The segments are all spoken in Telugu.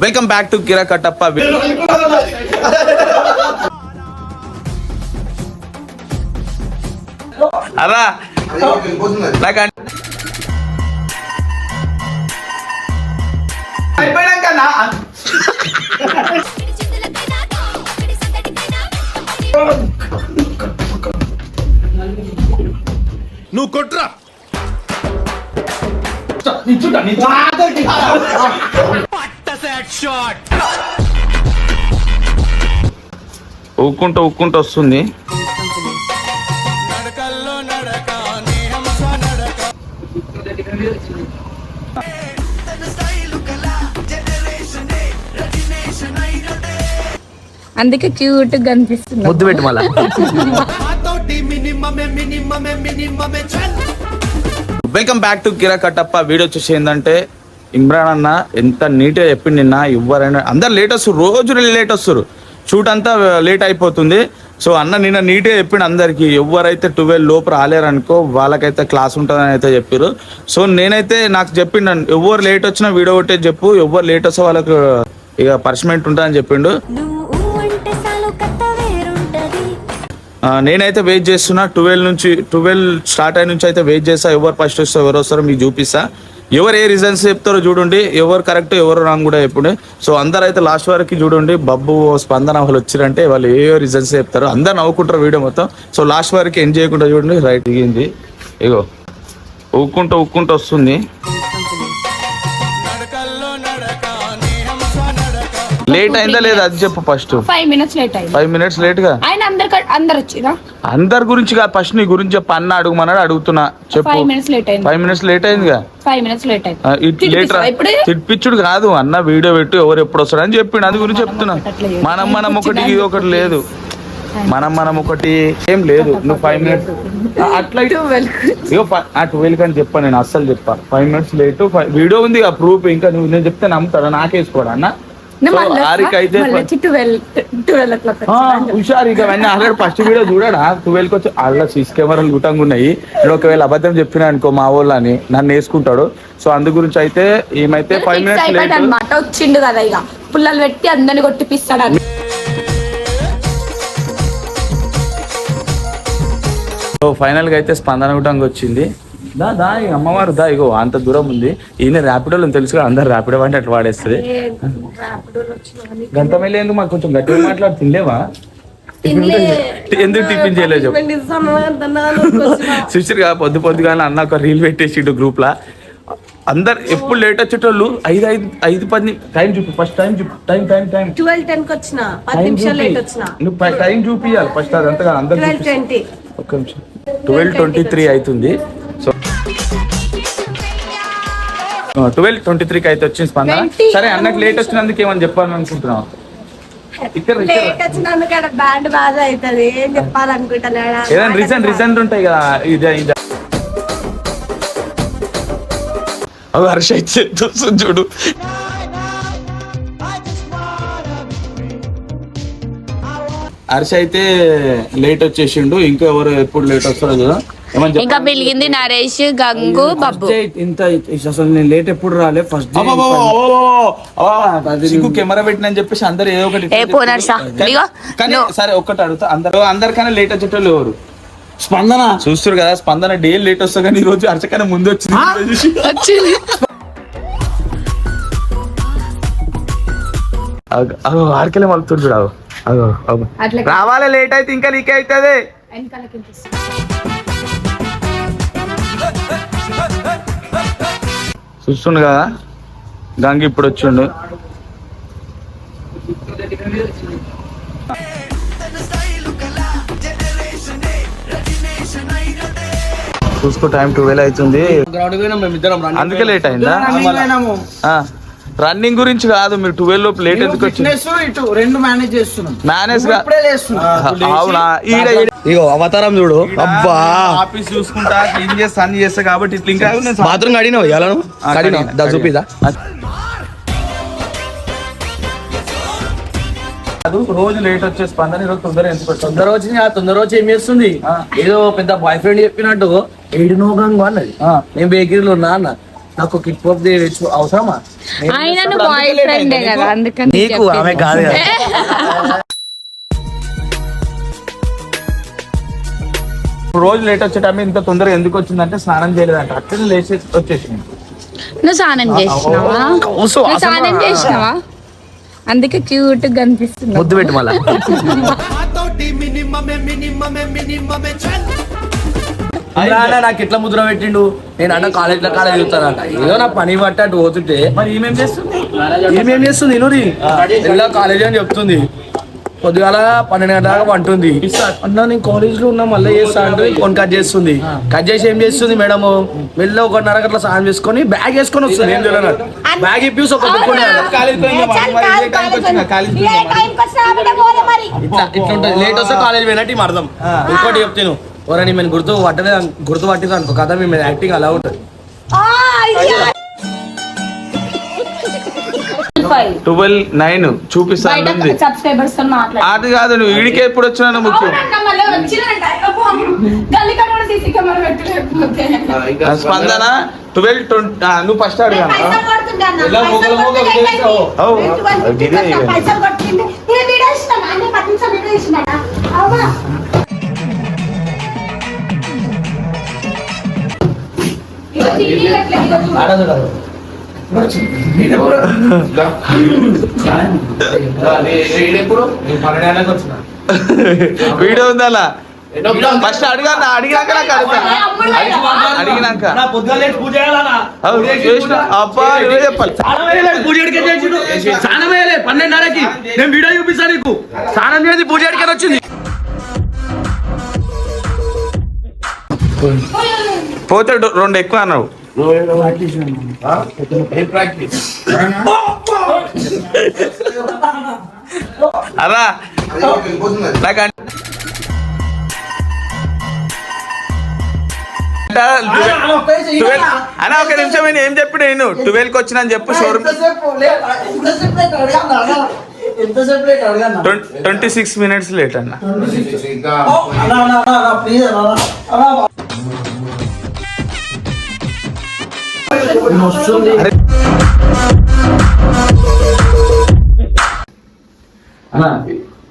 Welcome back to Kira Kattappa అరా నాకు అన్- అయిపోయినాక నా నువ్వు కొట్రా ఊక్కుంటూ ఊక్కుంటూ వస్తుంది. అందుకే క్యూట్గా కనిపిస్తుంది ముద్దు పెట్టి మళ్ళా. Welcome back to Kira Kattappa video వచ్చేసి ఏంటంటే ఇమ్రాన్ అన్న ఎంత నీట్గా చెప్పింది నిన్న ఎవరైనా అందరు లేట్ వస్తారు రోజు లేట్ వస్తారు షూట్ అంతా లేట్ అయిపోతుంది. సో అన్న నిన్న నీట్గా చెప్పిండు అందరికి ఎవరైతే ట్వెల్వ్ లోపు రాలేరనుకో వాళ్ళకైతే క్లాస్ ఉంటుందని అయితే చెప్పారు సో నేనైతే నాకు చెప్పిండు ఎవరు లేట్ వచ్చినా వీడియో ఒకటే చెప్పు ఎవరు లేట్ వస్తే వాళ్ళకు ఇక పనిష్మెంట్ ఉంటుందని చెప్పిండు. నేనైతే వెయిట్ చేస్తున్నా. ట్వెల్వ్ నుంచి ట్వెల్వ్ స్టార్ట్ అయిన నుంచి అయితే వెయిట్ చేస్తా. ఎవరు ఫస్ట్ వస్తారో ఎవరు వస్తారో మీకు చూపిస్తా. ఎవరు ఏ రీజన్స్ చెప్తారో చూడండి ఎవరు కరెక్ట్ ఎవరు రాంగ్ కూడా చెప్పుడే. సో అందరు అయితే లాస్ట్ వరకు చూడండి బబ్బు స్పందన వాళ్ళు వచ్చిరంటే వాళ్ళు ఏ రీజన్స్ చెప్తారు అందరు నవ్వుకుంటారు వీడియో మొత్తం. సో లాస్ట్ వరకు ఎంజాయ్ చేయకుండా చూడండి రైట్ దిగింది. ఇగో ఊక్కుంటూ ఊక్కుంటూ వస్తుంది. లేట్ అయిందా లేదా అది చెప్పు first five minutes late five minutes లేట్గా ఆయన అందరు అందరు వచ్చిరా అందరి గురించి కాదు ఫస్ట్ నీ గురించి చెప్పు అన్న అడుగుమన్నాడు అడుగుతున్నా. చెప్పు. ఫైవ్ మినిట్స్ లేట్ అయింది. ఫైవ్ మినిట్స్ లేట్ అయిందిగా? ఫైవ్ మినిట్స్ లేట్ అయింది. ఆ, ఇట్ లేట్ రా ఇప్పుడు తిప్పించుడు కాదు అన్న వీడియో పెట్టు ఎవరు ఎప్పుడు వస్తాడు అని చెప్పిండు. అది గురించి చెప్తున్నా. మనం మనం ఒకటి ఇది ఒకటి లేదు. మనం మనం ఒకటి ఏం లేదు. నువ్వు ఫైవ్ మినిట్స్ అట్లా ఇటు- ఇగో ఫై- ఆ ట్వెల్వ్ అని చెప్పా నేను అస్సలు చెప్పా. ఫైవ్ మినిట్స్ లేట్ వీడియో ఉంది ఆ ప్రూఫ్ ఇంకా నువ్వు నేను చెప్తే నమ్ముతాడా? నాకేసుకోడా అన్న? హుషారు ఇక అవన్నీ ఆల్రెడీ ఫస్ట్ వీడియో చూడడా ట్వెల్వ్ వచ్చి అలా సీసీ కెమెరాలు గుటంగా ఉన్నాయి నేను ఒకవేళ అబద్ధం చెప్పినా అనుకో మా వాళ్ళు అని నన్ను వేసుకుంటాడు. సో అందు గురించి అయితే ఏమైతే ఫైవ్ మినిట్స్ లేట్ అనమాట వచ్చిండు కదా ఇక. పుల్లలు పెట్టి అందరిని కొట్టిపిస్తాడు అని. సో ఫైనల్గా అయితే స్పందన గుటంగా వచ్చింది దా అమ్మవారు దా ఇగో అంత దూరం ఉంది. ఈయన ర్యాపిడోలో తెలుసు కదా అందరు ర్యాపిడో అంటే అట్లా వాడేస్తుంది. గంట మళ్ళీ ఎందుకు మాకు కొంచెం గట్టిగా మాట్లాడి తినలేవా ఎందుకు టిఫిన్ చేయలేదు? గా పొద్దు పొద్దుగా అన్న ఒక రీల్ పెట్టేసిండు గ్రూప్ లా అందరు ఎప్పుడు లేట్ వచ్చేటోళ్ళు ఐదు ఐదు ఐదు పది టైం చూపి ఫస్ట్ టైం చూపి టైం టైం టైం. ట్వెల్వ్ టెన్కి వచ్చిన పది టైం నిమిషాలు చూపి. లేట్ వచ్చిన నువ్వు టైం చూపియాలి ఫస్ట్ కాదు అందరు ట్వెల్వ్ ట్వంటీ. ఒక్క నిమిషం. ట్వెల్వ్ ట్వంటీ త్రీ అవుతుంది. ట్వెల్వ్ ట్వంటీ త్రీకి అయితే వచ్చింది స్పందన. 20 సరే అన్నకు లేట్ వచ్చినందుకు ఏమని చెప్పాలని అనుకుంటున్నావు ఏదైనా రీజన్ రీజన్ ఉంటాయి కదా ఇదే ఇదే. అవి హర్ష అయితే వస్తుంది చూడు. హర్ష అయితే లేట్ వచ్చేసిండు ఇంకా ఎవరు ఎప్పుడు లేట్ వస్తారో ఏమని ఇంకా? మిలిగింది నరేష్ గంగు బబ్బు. ఇంత అసలు నేను లేట్ ఎప్పుడు రాలే ఫస్ట్ కెమెరా పెట్టినని చెప్పేసి అందరు ఏదో ఒకటి ఏ కానీ- సరే ఒక్కటి అడుగుతా. అందరు అందరికన్నా లేట్ వచ్చేటోళ్ళు ఎవరు? స్పందన? చూస్తారు కదా స్పందన డే లేట్ వస్తా కానీ ఈ రోజు హర్షకన్నా ముందు వచ్చింది. వచ్చింది. అగ- అగో ఆడికెళ్ళి మలుపుతుంది చూడు రావాలి లేట్ అయితే ఇంకా నీకే అవుతుంది. చూస్తుండు కదా? గంగి ఇప్పుడు వచ్చిండు. చూసుకో టైం ట్వెల్వ్ అవుతుంది. అందుకే లేట్ అయిందా? రన్నింగ్ గురించి కాదు మీరు ట్వెల్వ్ లోపు లేట్ ఎందుకు ఇటు రెండు మేనేజ్ చేస్తున్నాం. మేనేజ్ అవునా? ఈడ ఇగో అవతారం చూడు. అబ్బా. ఆఫీస్ చూసుకుంటా క్లీన్ చేస్తా అన్ని చేస్తా కాబట్టి ఇట్లా ఇంకా బాత్రూమ్ దా కడిగినా. చూపిదా రోజు లేట్ వచ్చే స్పందన ఈరోజు తొందర ఎందుకు వచ్చింది తొందర వచ్చింది ఆ తొందర వచ్చి ఏం చేస్తుంది. ఏదో పెద్ద బాయ్ ఫ్రెండ్ చెప్పినట్టు ఏడు నోగంగు అన్నది. నేను బేకరీలో ఉన్నా అన్న. నాకు కిక్ పాప్ అవసరమా? ఆయన బాయ్ ఫ్రెండే కదా అందుకని నీకు ఆమె కాదు కదా. రోజు లేట్ వచ్చే టైం ఇంత తొందరగా ఎందుకు వచ్చిందంటే స్నానం చేయలేదంట. అట్లనే లేచి వచ్చేసింది. నువ్వు స్నానం చేసినావా? నువ్వు స్నానం చేసినావా? అందుకే క్యూట్గా కనిపిస్తున్నావు. ముద్దు పెట్టు మళ్ళా. ఇమ్రాన్ నాకు ఎట్లా ముద్ర పెట్టిండు? నేను అన్న కాలేజ్లో కాలేజ్ చదువుతానంట ఏదో నా పని పట్టి అటు పోతుంటే. మరి ఈమెం చేస్తుంది? ఏమేం చేస్తుంది ఇనురి ఇలా కాలేజ్ అని చెప్తుంది. పొద్దుగాల పన్నెండు గంటల దాకా పంటుంది. అన్న నేను కాలేజ్లో ఉన్నా మళ్ళీ చేస్తా అంటే ఫోన్ కట్ చేస్తుంది. కట్ చేసి ఏం చేస్తుంది మేడం వెళ్ళి ఒకటిన్నర గట్ల స్నానం చేసుకొని బ్యాగ్ వేసుకొని వస్తుంది. ఏం చూడను బ్యాగ్ ఇప్పి ఒక బుక్ ఇట్లా ఇట్లా ఉంటుంది. లేట్ వస్తే కాలేజ్ పోయినట్టు అర్థం ఇంకోటి చెప్తాను. ఎవరని మేము గుర్తు పట్టలేదు గుర్తు పట్టింది అనుకో. కథ మేము యాక్టింగ్ అలా ఉంటుంది. ట్వెల్వ్ నైన్ చూపిస్తాను అది కాదు నువ్వు ఈడికే ఎప్పుడు వచ్చినా ముఖ్యం స్పందన ట్వెల్వ్ ట్వంటీ నువ్వు ఫస్ట్ అడిగాను పైసలు వీడియో ఉందా ఫస్ట్ అడిగా అడిగినాక నాకు అడిగినాక. అబ్బా నువ్వే చెప్పాలి. స్నానం వేయలే పన్నెండున్నరకి. నేను వీడియో చూపిస్తాను నీకు. స్నానం చేసి పూజ ఎడికని వచ్చింది. పోతే రెండు ఎక్కువ అన్నావు. అలా. నాకు అన్న ఒక నిమిషం నేను ఏం చెప్పిన నేను? ట్వెల్వ్కి వచ్చిన అని చెప్పు showroom twenty six minutes late అన్న అన్న.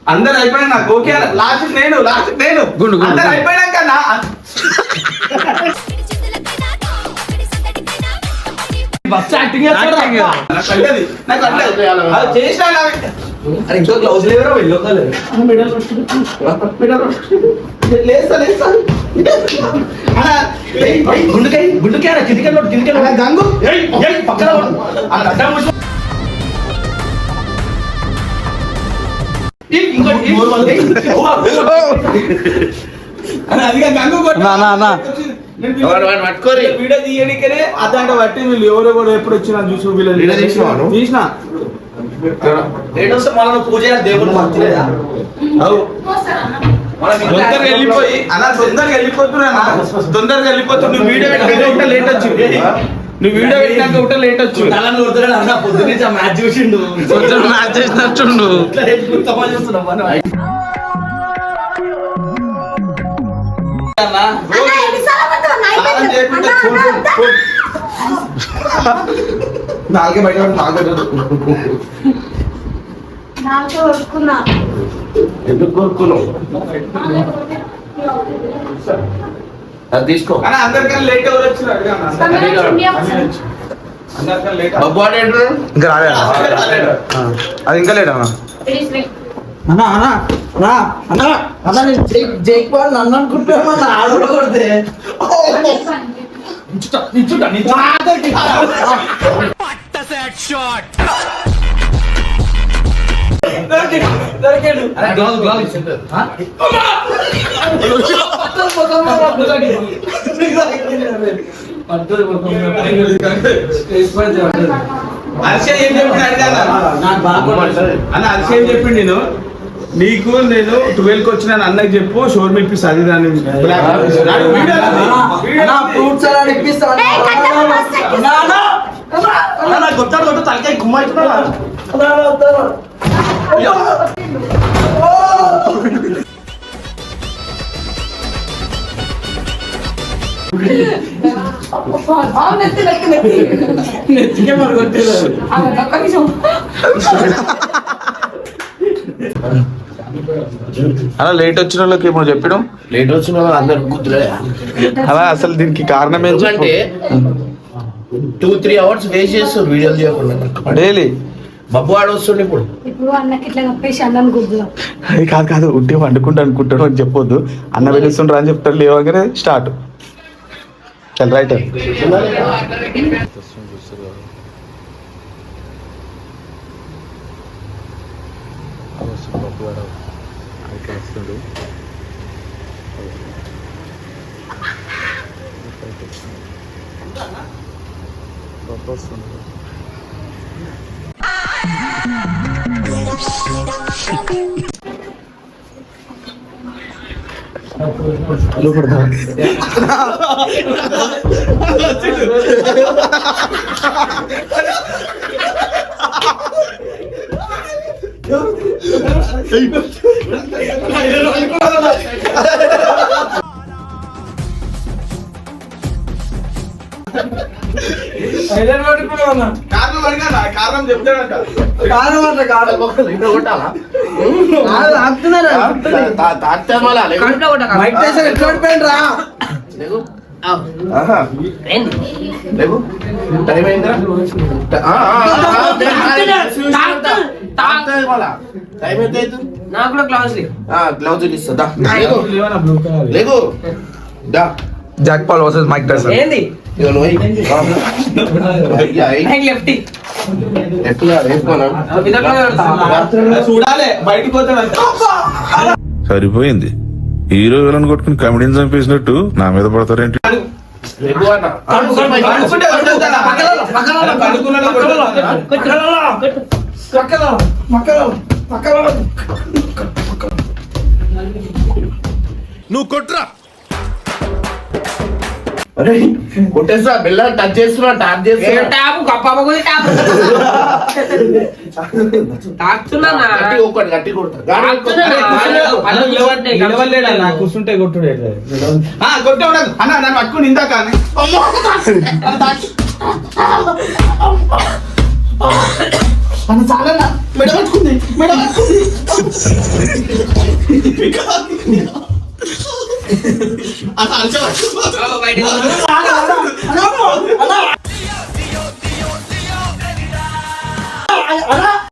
అందరు అయిపోయినా నాకు ఓకే లాస్ట్ నేను లాస్ట్ నేను. అందరు. అయిపోయినాక నా బస్ యాక్టింగ్ నాకు. అది చేసినా అరే ఇంకో గ్లౌజ్ లేవరా వెళ్ళో లేస్తా. గుండుకాయ గుండుకాయ కిందికి కిందికి అన్న, గంగు పక్కన అడ్డం వీడియో- తీయడానికనే అదంట బట్టి వీళ్ళు ఎవరో కూడా ఎప్పుడు వచ్చినా చూసు వీళ్ళని వీడియో తీసినావా నువ్వు? తీసిన లేట్ వస్తే మళ్ళీ నువ్వు పూజ దేవుడు మర్చిలేదా? తొందరగా వెళ్ళిపోయి. అన్న తొందరగా వెళ్ళిపోతున్నా తొందరగా వెళ్ళిపోతు నువ్వు వీడియో పెట్టినాక ఉంటే లేట్ వచ్చింది. నువ్వు వీడియో పెట్టినాక ఉంటే లేట్ అన్న పొద్దున్నే మ్యాచ్ చూసిండు. కొంచెం మ్యాచ్ చేసినట్టుండు. నాలుగే బయట నాలుగే ఎందుకు కోరుకున్నావు? అది తీసుకో. ఏంట్రా? ఇంకా రాలేదు? అది ఇంకా లేట్ అన్న. It is me. అన్నా అన్నా అన్నా అన్నా అన్నా నేను జైక్ జైక్ పాల్ నన్ను అనుకుంటున్నా ఆడ కొడితే అరే, గ్లౌజ్, గ్లౌజ్. ఆ? హర్ష ఏం చెప్పిండు అడిగా అన్న. హర్ష ఏం చెప్పిండు నేను? నీకు నేను ట్వెల్వ్కి వచ్చిన అన్నకి చెప్పు షోర్ ఇప్పిస్తా అది దాన్ని బ్లాక్ నాడు వీడియో ఉంది. వీడియో అన్నా ఉంది. ఫ్రూట్స్ అలాంటి ఇప్పిస్తా. అన్నా. ఏయ్, కట్టకు మస్తు ఎక్కిస్తా. అన్నా, అన్నా. అన్నా, అన్నా, నాకు కొట్టాడు కొట్టు తలకాయ గుమ్మ నెత్తికే మరి కొట్టేది ఒక్క నిమిషం అలా లేట్ వచ్చిన వాళ్ళకి ఏమో చెప్పడం లేట్ వచ్చిన వాళ్ళు అందరు కుదురే అలా అసలు దీనికి కారణం ఏంటి ఎందుకంటే టూ త్రీ అవర్స్ వేస్ట్ చేస్తారు వీడియోలు చేయకుండా. డైలీ బబ్బు ఆడ వస్తుండే ఇప్పుడు. ఇప్పుడు అన్నకి ఇట్లా కప్పేసి అన్నం గుద్దుదాం. అది కాదు కాదు ఉంటే వండుకుంటా అనుకుంటాడు అని చెప్పొద్దు. అన్న పిలుస్తుండ్రా అని చెప్తాడు లేవగానే స్టార్ట్. చల్ రైట్. Lo cortamos. Hey. కారణం అడిగా కారణం చెప్తాడంట. కాదు అట్లా కాదు ఇంట్లో కొట్టాలా. టైం అయిందిరా? ఆ, ఆ, ఆ, ఆ, తాకుతుంది మళ్ళా. టైం ఎంత అవుతుంది? ఆ, గ్లౌజ్ ఇస్తా దా. లేకు. లేకు. దా. Jake Paul versus Mike Tyson ఏంది? నువ్వు. అయ్యా, వెయ్యి. ఎట్లా వేసుకోనా? చూడాలి బయటకు పోతాడంట సరిపోయింది హీరో విలన్ కొట్టుకుని కమెడీని చంపేసినట్టు నా మీద పడతారేంటి లేకు అన్న. కొట్టేస్తా బిల్ల టచ్ చేస్తున్నా ట్యాప్ చేస్తున్నా గట్టి ఒకటి గట్టి కొడతా. కూర్చుంటే కొట్టుడు కొట్టే ఉండదు అన్న నన్ను పట్టుకుని ఇందాక అని. అమ్మో! అన్న చాలన్న మెడ పట్టుకుంది మెడ పట్టుకుంది అలా